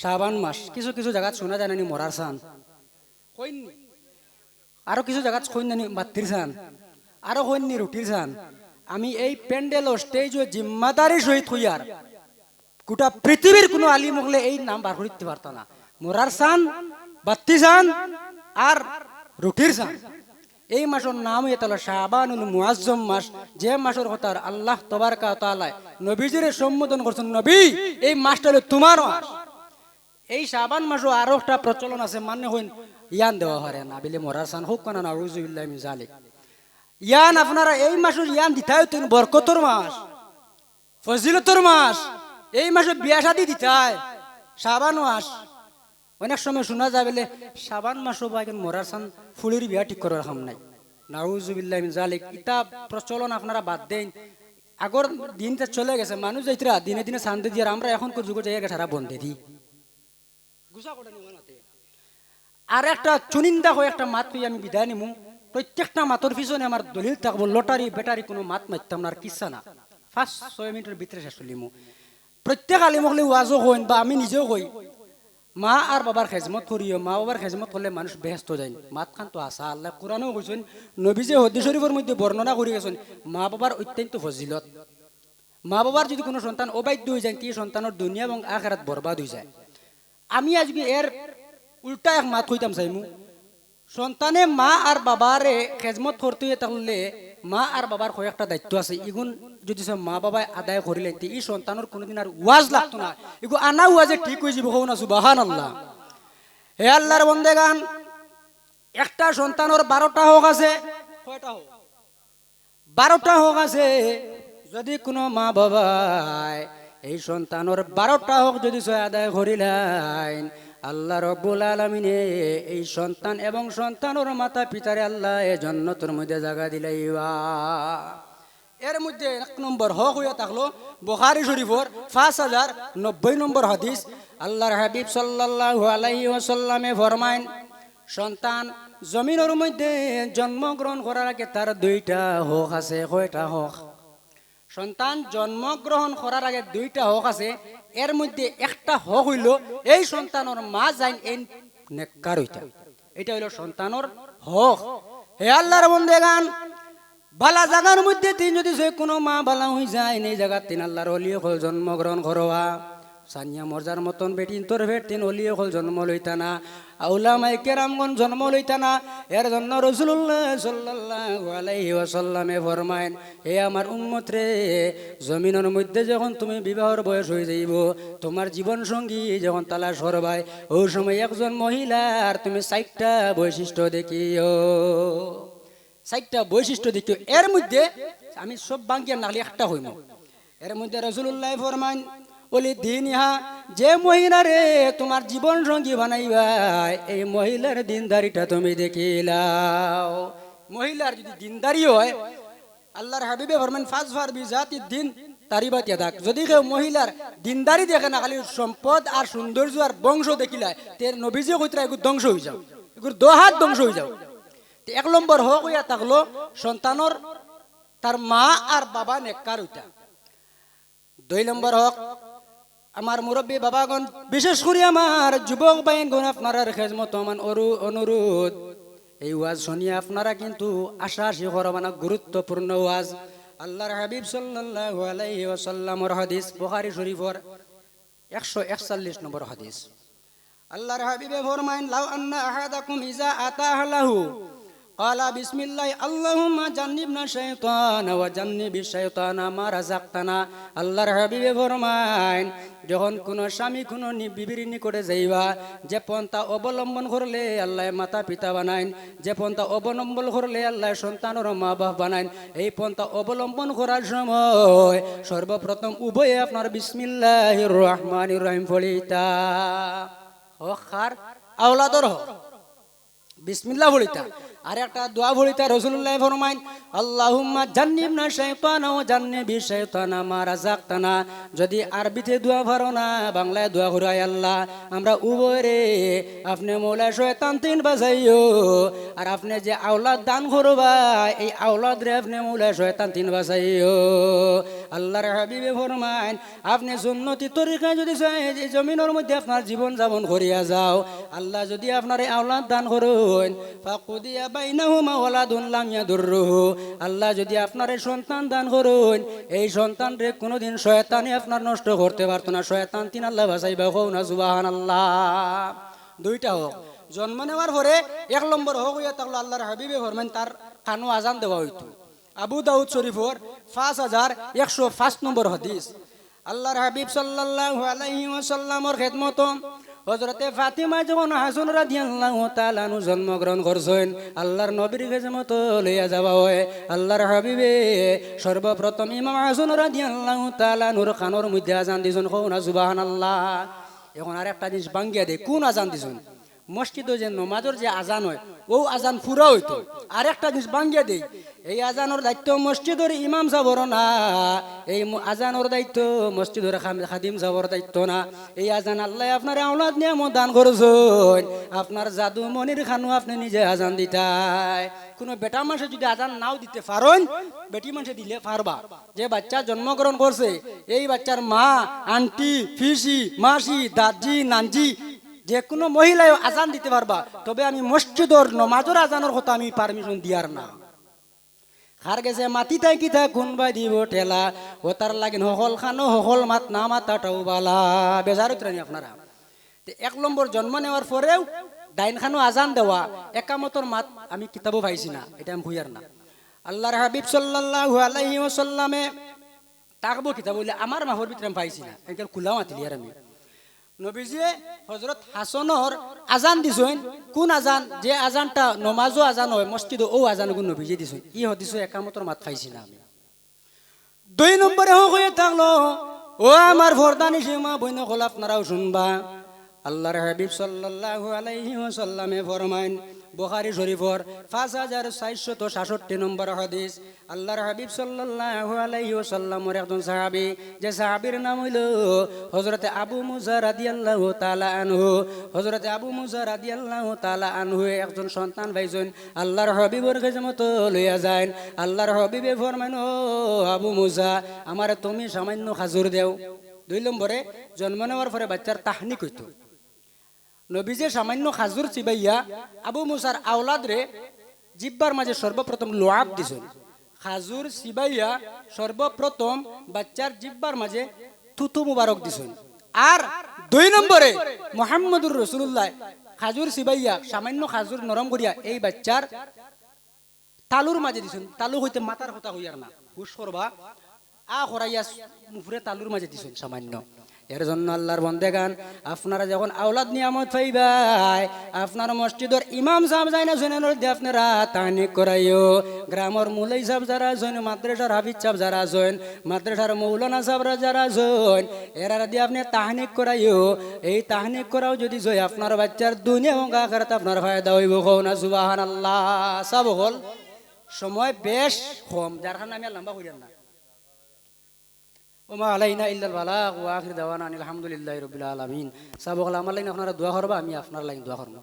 শাবান মাস। কিছু কিছু জায়গাত শোনা যায় নানি মরার সান আরও কিছু জায়গাত কইন নানি মাতৃর সান আরও কইননি রুটির সান আমি এই প্যান্ডেল স্টেজ ও জিম্মাদারি সহিত হইয়ার গোটা পৃথিবীর কোনো আলিম হলে এই নাম বার করতে পারত না। মোরার সান বাত্তি সান আর রুটির সান এই মাসের নাম হইতে হলো শাবানুল মুআজ্জম মাস যে মাসের কথা আল্লাহ তবারকা তাআলা নবীজির সম্বোধন করছেন নবী, এই মাসটা হলো তোমার মাস এই শাবান মাসও আরও একটা প্রচলন আছে মানে হইন ইয়ান দেওয়া হয় না, বিলে মরার সান হোক না নাউজুবিল্লাহ মিন জালিক। ইয়ান আপনারা এই মাসের ইয়ান দিতাই তুমি বরকতর মাস, ফজিলতর মাস, এই মাসে বিয়া শাদি দিতাই শাবান মাস অনেক সময় শোনা যায় বলে, শাবান মাসও বা এখন মরার সান ফুলের বিয়া ঠিক করার হাম নাই? নাউজুবিল্লাহ জালিক ইতা প্রচলন আপনারা বাদ দেন। আগর দিনটা চলে গেছে, মানুষ যাইতরা, দিনে দিনে শান্তি দিয়ে আমরা এখন যুগ জায়গা সারা বন্ধে দিই। আর একটা চুনিন্দা হয়ে একটা মাত হয়ে আমি বিদায় নিমু। প্রত্যেকটা মাতর পিছনে আমার দলিল থাকব, লটারি, বেটারি কোনো মাত মারতাম না আর কিচ্ছা না। ফার্স্ট ছয় মিনিটের ভিতরে শেষ লিমু প্রত্যেক আলিম হলে ওয়াজও হইন বা আমি নিজেও হই। মা আর বাবার খেজমত করিও, মা বাবার খেজমত করলে মানুষ ব্যস্ত যায় মাত খান তো আসা আল্লাহ কোরআনও কৈছেন নবীজে হদ্দি শরীফের মধ্যে বর্ণনা করে গেছেন, মা বাবার অত্যন্ত ফজিলত। মা বাবার যদি কোনো সন্তান অবাধ্য হয়ে যায়, তে সন্তানের দুনিয়া এবং আখেরাত বরবাদ হয়ে যায়। আমি আজকে এর উল্টা এক মাত হইতাম চাইমু সন্তানে মা আর বাবারে খেজমত করতে তাহলে মা আর বাবার কয়েকটা দায়িত্ব আছে। ইগুন যদি সে মা বাবায় আদায় করিলেন এই সন্তানের কোনোদিন আর ওয়াজ লাগতো না। এগু আনা ওয়াজে ঠিক হয়ে যাব না সুবাহান আল্লাহ হে আল্লাহর বন্দে গান একটা সন্তানের বারোটা হোক আছে বারোটা হোক আছে, যদি কোনো মা বাবায় এই সন্তানের বারোটা হোক যদি আদায় করিলেন, আল্লাহ রব্বুল আলমিনে এই সন্তান এবং সন্তানের মাতা পিতারে আল্লাহ এ জন্নতর মধ্যে জায়গা দিলাইবা এর মধ্যে এক নম্বর হক হইয়া থাকল বুখারি শরীফর পাঁচ হাজার নব্বই নম্বর হাদিস। আল্লাহর হাবিব সাল্লাল্লাহু আলাইহি ওয়াসাল্লামে ফরমাইন, সন্তান জমিনের মধ্যে জন্মগ্রহণ করার আগে তার দুইটা হক আছে, কয়টা হক? সন্তান জন্মগ্রহণ করার আগে দুইটা হক আছে। এর মধ্যে একটা হক হইল, এই সন্তানের মা যাইন এই নেককার হইতা এটা হইল সন্তানের হক। হে আল্লাহর বন্দে গান বালা জাগার মধ্যে তিন যদি যে কোনো মা বালা হয়ে যায় এই জায়গা তিন আল্লাহর অলিয়ে হল জন্মগ্রহণ করোয়া সানিয়া মর্যার মতন বেটিন, তোর ভেট তিন অলিয়ে হল জন্ম লইতা না। আউলা মাই কেরামগন জন্ম লইতা না। এর জন্য রসুল্লাহ সাল্লাল্লাহু আলাইহি ওয়াসাল্লামে ফরমায়েন, হে আমার উম্মত রে জমিনের মধ্যে যখন তুমি বিবাহর বয়স হয়ে যাইব, তোমার জীবন সঙ্গী যখন তালা করবাই ওই সময় একজন মহিলার তুমি চারটা বৈশিষ্ট্য দেখিও। চারটা বৈশিষ্ট্য দেখিও। এর মধ্যে আমি সব বাঙ্কিয়া নাহলে একটা হইম। এর মধ্যে রসুল্লাহ ফরমান বলি দিন ইহা যে মহিলারে তোমার জীবন সঙ্গী বানাইবা, এই মহিলার দিনদারিটা তুমি দেখিলাও। মহিলার যদি দিনদারি হয়, আল্লাহর হাবিবে ফরমান, ফাজ ফার বি জাতি দিন তারিবা ত্যাদাক যদি কেউ মহিলার দিনদারি দেখে না, খালি সম্পদ আর সৌন্দর্য আর বংশ দেখিলায়, তের নবীজে কইতরা এগুলো ধ্বংস হয়ে যাও এগুলো দোহাত ধ্বংস হয়ে যাও। এক নম্বর হক হইয়া থাকল, সন্তানর তার মা আর বাবা নেককার হইতা। দুই নম্বর হক আমার মুরব্বী বাবাগণ, বিশেষ করে আমার যুবক বাইনগণ আপনারা খেজমত আমার অরু, অনুরোধ। এই ওয়াজ শুনিয়ে আপনারা কিন্তু আশা আশি করবানা গুরুত্বপূর্ণ ওয়াজ। আল্লাহর হাবিব সাল্লাল্লাহু আলাইহি হাদিস, বুখারী শরীফর একশো একচল্লিশ নম্বর হাদিস। আল্লাহর হাবিবে ফরমাইন লাউ আন্না আহাদাকুম ইজা আতাহলাহু قال بسم الله اللهم جنبنا الشيطان وجنب الشيطان ما رزقتنا আল্লাহর হাবিবে ফরমাইন যখন কোন স্বামী কোন বিবির নিকটে যাইবা যে পন্থা অবলম্বন করলে আল্লাহ মাতা পিতা বানাইন যে পন্থা অবলম্বন করলে আল্লাহ সন্তানের মা বাপ বানাইন এই পন্থা অবলম্বন করার সময় সর্বপ্রথম উভয়ে আপনার বিসমিল্লাহ রহমান রহিম ফলিতা হক খার আওলাদর হক বিসমিল্লাহ বলিতা আর একটা দোয়া ভরিতা রসুল্লাহ ফরমাইন, আল্লাহুম্মা জান্নিবনা শাইতানা ও জান্নিবি শাইতানা মা রাযাকতানা। যদি আরবিতে দোয়া ভরো না, বাংলায় দোয়া ঘুরাই আল্লাহ। আমরা উভয়রে আপনি মৌলা শয়তান তিন বাজাইও। আর আপনি যে আওলাদ দান করবা, এই আওলাদ রে আপনি মৌলা শয়তান তিন বাজাইও। আল্লাহর হাবিবে ফরমাইন, আপনি সুন্নতি তরিকা যদি জমিনের মধ্যে আপনার জীবন যাপন করিয়া যাও। আল্লাহ যদি আপনার এই আওলাদ দান করুন ফাকুদিয়া বাইনাহুমা ওয়ালাদুন লাম ইয়াদুররুহু। আল্লাহ যদি আপনার এই সন্তান দান করুন, এই সন্তানরে কোনোদিন শয়তানে আপনার নষ্ট করতে পারতো না। শয়তান তিন আল্লাহ বাসাইবা হোক না, সুবহানাল্লাহ। দুইটা হোক। জন্ম নেওয়ার পরে এক নম্বর হোক হইয়া তাহলে আল্লাহর হাবিবে ফরমেন তার কানু আজান দেওয়া হইতো। আবু দাউদ শরীফর পাঁচ হাজার একশো পাঁচ নম্বর হদিস। আল্লাহর হাবিব সাল্লাল্লাহু আলাইহি ওয়াসাল্লামর হযরতে ফাতিমা যখন হাসন রাদিয়াল্লাহু তাআলা নু জন্মগ্রহণ করছেন, আল্লাহর নবীর খেজমত লইয়া যাওয়া হয়। আল্লাহর হাবিবে সর্বপ্রথম ইমাম হাসন রাদিয়াল্লাহু তাআলা নূর খানোর মধ্যে আজান দিছেন কওনা আল্লাহ এখন আর একটা জিনিস বাঙ্গিয়া দে, কোন আজান দিছেন মসজিদে যে নমাজের যে আজান হয় ও আজান ফুরা হইতো। আর একটা জিনিস বাঙ্গিয়া দেই, এই আজানোর দায়িত্ব মসজিদের ইমাম সাবর না, এই আজানোর দায়িত্ব মসজিদের খাদিম সাবর দায়িত্ব না। এই আজান আল্লাহ আপনার আওলাদ নিয়ম দান করছেন। আপনার জাদু মনির খানু আপনি নিজে আজান দিতাই। কোনো বেটা মানুষে যদি আজান নাও দিতে পারেন, বেটি মানুষে দিলে পারবা। যে বাচ্চা জন্মগ্রহণ করছে, এই বাচ্চার মা, আন্টি ফিসি মাসি, দাদি, নানজি যে কোনো মহিলাই আজান দিতে পারবা, তবে আমি মসজিদর নমাজর আজানের কথা আমি পারমিশন দিয়ার না। হার গেছে, মাটি তাই কিতা কোনবা দিব ঠেলা, ও তার লাগিন হকল খানো হকল মাত না মাতাটাও বালা। বেজার উতরানি আপনারা। এক নম্বর জন্ম নেওয়ার পরেও ডাইন খানো আজান দেওয়া, একামতর মাত আমি কিতাবও পাইছি না, এটা আমি ভুইয়ার না। আল্লাহর হাবিব সাল্লাল্লাহু আলাইহি ওয়াসাল্লামে তাকবো কিতাব বলে আমার মাহর ভিতরে আমি পাইছি না এখানে খোলা মাতিলি আর আমি। নবীজিয়ে হজরত হাসনর আজান দিছেন কোন আজান? যে আজানটা নমাজও আজান হয় মসজিদ ও আজান গুণ নবীজি দিছেন ই হদিস একামতর মাত খাইছি না আমি। দুই নম্বরে হয়ে থাকল, ও আমার ভরদানি সীমা বইন গোলাপ নারাও শুনবা। আল্লাহর হাবিব সাল্লাল্লাহু আলাইহি ওয়াসাল্লামে ফরমাইন বুখারী শরীফর পাঁচ হাজার চারশত সাতষট্টি নম্বর হাদিস। আল্লাহর হাবিব সাল্লাল্লাহু আলাইহি ওয়াসাল্লামর একজন সাহাবী, যে সাহাবীর নাম হইল হযরতে আবু মুসা আল্লাহ তালা আনহু। হযরতে আবু মুসা আল্লাহ তালা আনহু একজন সন্তান পাইছেন। আল্লাহর হাবিবর কাছে মতো লইয়া যায় আল্লাহর হাবিবে ফরমাইন, ও আবু মুসা আমার তুমি সামান্য খাজুর দেও। দুই নম্বরে, জন্ম নেওয়ার পরে বাচ্চার তাহনিক হইতো। নবীজে সামান্য খাজুর চিবাইয়া আবু মুসার আওলাদ রে জিব্বার মাঝে সর্বপ্রথম লোয়াব দিছেন। খাজুর চিবাইয়া সর্বপ্রথম বাচ্চার জিব্বার মাঝে থুতু মুবারক দিছেন। আর দুই নম্বরে মোহাম্মদুর রসুল্লাহ খাজুর চিবাইয়া সামান্য খাজুর নরম করিয়া এই বাচ্চার তালুর মাঝে দিছেন। তালু হইতে মাথার কথা হইয়ার না। হুশ করবা। আ হরাইয়া মুফরে তালুর মাঝে দিছেন সামান্য। এর জন্য আল্লাহর বন্দে গান, আপনারা যখন আওলাদ নিয়ামত পাইবাই আপনার মসজিদের ইমাম সাহেব যায় না দিয়ে আপনারা তানিক করাইও। গ্রামের মুলাই সাহেব যারা আছেন, মাদ্রাসার হাফিজ সাহেব যারা আছেন, মাদ্রাসার মৌলানা সাহেবরা যারা আছেন, এরা দিয়ে আপনি তাহনিক করাইও। এই তাহনিক করাও যদি জয় আপনার বাচ্চার দুনিয়া এবং আখারাত আপনার ফায়দা হইব না সুবাহান আল্লাহ সব হল সময় বেশ কম, যার কারণে আমি লম্বা করিয়ান না। ওমা আলাইনা ইল্লাল বালা ওয়া আখির দাওয়ানা আলহামদুলিল্লাহি হামদুলিল্লাহি রাব্বিল আলামিন। সাবক আমার লাইন আপনারা দোয়া করবা, আমি আপনার লাইন দোয়া করব।